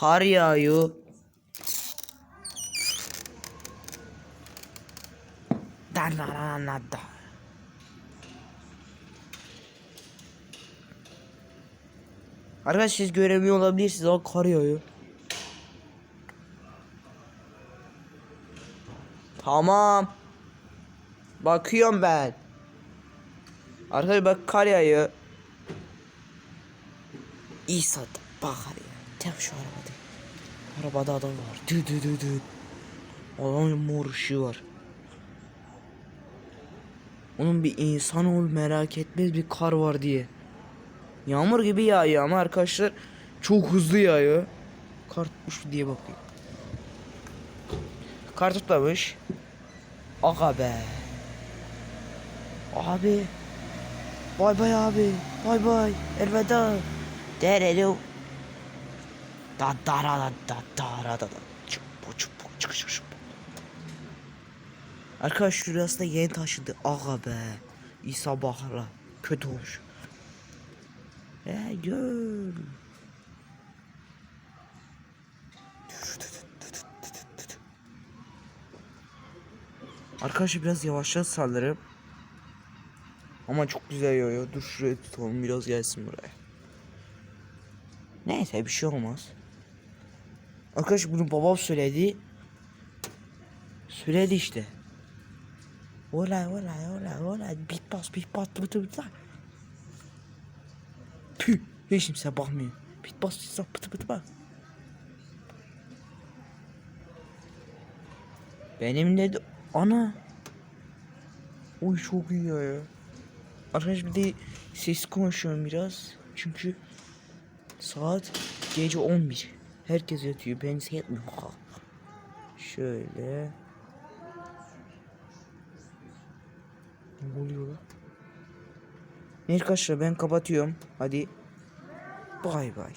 Kar yağıyor. Arkadaş siz göremiyor olabilirsiniz ama kar yağıyor. Tamam. Bakıyorum ben. Arkadaşlar bak kar yağıyor. İyi sattı. Bak kar yağıyor. Tek şu arabada. Arabada adam var. Dü dü dü dü. Adamın mor ışığı var. Onun bir insan ol merak etmez bir kar var diye. Yağmur gibi yağıyor ama arkadaşlar çok hızlı yağıyor. Kar tutmuş mu diye bakıyor. Kar tutmamış. Aga be. Abi. Bay bay abi. Bay bay. Elveda. Derelo. Da da ra da da da ra da da. Çubu çubu çık çık çubu. Arkadaş şurası da yeni taşındı. Aga be. İsa Bahra. Kötü olmuş. E gör. Arkadaşlar biraz yavaşlat sanırım. Ama çok güzel yoruyor. Dur şuraya tutalım biraz gelsin buraya. Neyse bir şey olmaz. Arkadaşlar bunu babam söyledi. Söyledi işte. Olay olay olay olay bit bas bit bas bit bit Püh hiç kimse bakmıyor. Bit bas bit bas bit bit. Benim de ana. Oy çok iyi ya. Arkadaş bir de ses konuşuyorum biraz. Çünkü saat gece 11. Herkes yatıyor. Ben. Ha. Şöyle. Ne oluyor lan? Arkadaşlar ben kapatıyorum. Hadi. Bay bay.